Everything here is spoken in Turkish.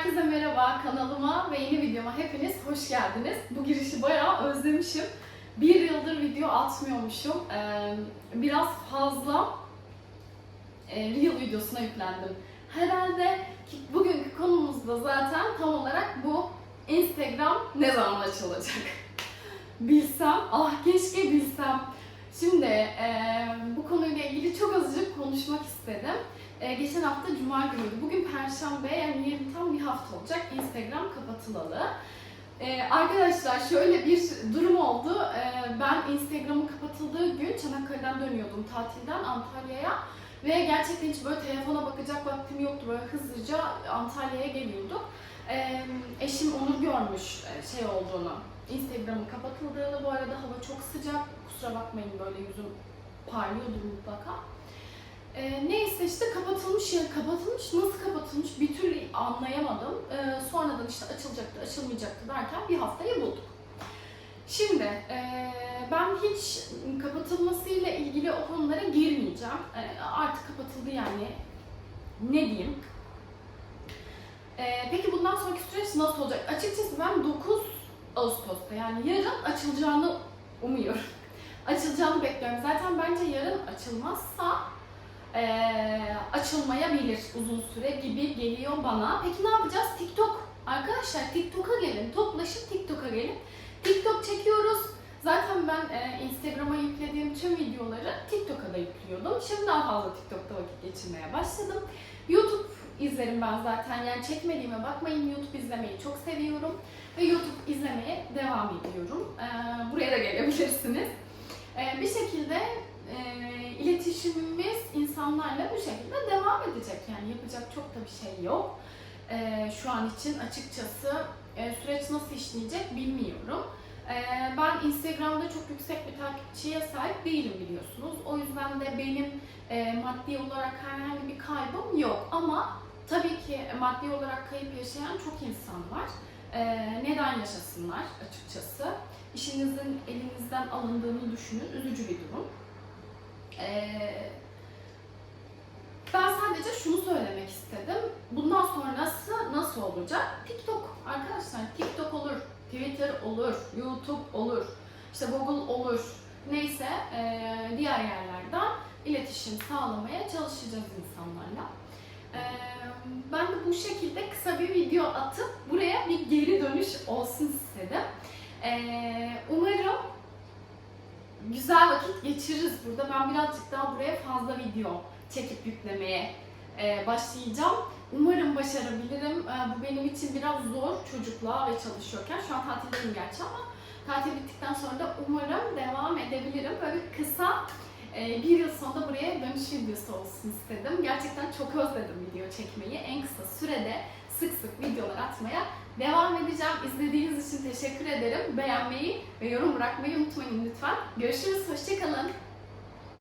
Herkese merhaba kanalıma ve yeni videoma hepiniz hoş geldiniz. Bu girişi bayağı özlemişim. Bir yıldır video atmıyormuşum. Ee, biraz fazla e, Reel videosuna yüklendim. Herhalde bugünkü konumuz da zaten tam olarak bu Instagram ne zaman açılacak? bilsem, ah keşke bilsem. Şimdi e, bu konuyla ilgili çok azıcık konuşmak istedim. E, geçen hafta Cuma günüydü. Bugün Perşembe yani yarın tam bir hafta olacak Instagram kapatılalı. E, arkadaşlar şöyle bir durum oldu. E, ben Instagram'ın kapatıldığı gün Çanakkale'den dönüyordum tatilden Antalya'ya. Ve gerçekten hiç böyle telefona bakacak vaktim yoktu. Böyle hızlıca Antalya'ya geliyorduk. E, eşim onu görmüş e, şey olduğunu. Instagram'ın kapatıldığını. Bu arada hava çok sıcak. Kusura bakmayın böyle yüzüm parlıyordur mutlaka. Ee, neyse işte kapatılmış ya kapatılmış nasıl kapatılmış bir türlü anlayamadım. Ee, sonradan işte açılacaktı açılmayacaktı derken bir haftayı bulduk. Şimdi ee, ben hiç kapatılmasıyla ilgili o konulara girmeyeceğim. Ee, artık kapatıldı yani ne diyeyim. Ee, peki bundan sonraki süreç nasıl olacak? Açıkçası ben 9 Ağustos'ta yani yarın açılacağını umuyorum. açılacağını bekliyorum. Zaten bence yarın açılmazsa eee, açılmayabilir uzun süre gibi geliyor bana. Peki ne yapacağız? TikTok. Arkadaşlar TikTok'a gelin. Toplaşıp TikTok'a gelin. TikTok çekiyoruz. Zaten ben e, Instagram'a yüklediğim tüm videoları TikTok'a da yüklüyordum. Şimdi daha fazla TikTok'ta vakit geçirmeye başladım. YouTube izlerim ben zaten. Yani çekmediğime bakmayın YouTube izlemeyi çok seviyorum. Ve YouTube izlemeye devam ediyorum. Ee, buraya da gelebilirsiniz. Ee, bir şekilde e, iletişimimiz insanlarla bu şekilde devam edecek. Yani yapacak çok da bir şey yok. Ee, şu an için açıkçası e, süreç nasıl işleyecek bilmiyorum. Ee, ben Instagram'da çok yüksek bir takipçiye sahip değilim biliyorsunuz. O yüzden de benim e, maddi olarak herhangi bir kaybım yok. Ama tabii ki maddi olarak kayıp yaşayan çok insan var. Ee, neden yaşasınlar açıkçası? İşinizin elinizden alındığını düşünün. Üzücü bir durum. Ee, ben sadece şunu söylemek istedim. Bundan sonrası nasıl olacak? TikTok arkadaşlar. TikTok olur, Twitter olur, YouTube olur, işte Google olur. Neyse ee, diğer yerlerden iletişim sağlamaya çalışacağız insanlarla. Ee, ben de bu şekilde kısa bir video atıp buraya bir geri dönüş olsun istedim. Ee, umarım güzel vakit geçiririz burada. Ben birazcık daha buraya fazla video çekip yüklemeye e, başlayacağım. Umarım başarabilirim. E, bu benim için biraz zor çocukla ve çalışıyorken. Şu an tatildeyim gerçi ama tatil bittikten sonra da umarım devam edebilirim. Böyle kısa e, bir yıl sonunda buraya dönüş videosu olsun istedim. Gerçekten çok özledim video çekmeyi. En kısa sürede sık sık videolar atmaya devam edeceğim. İzlediğiniz teşekkür ederim. Beğenmeyi ve yorum bırakmayı unutmayın lütfen. Görüşürüz, hoşçakalın.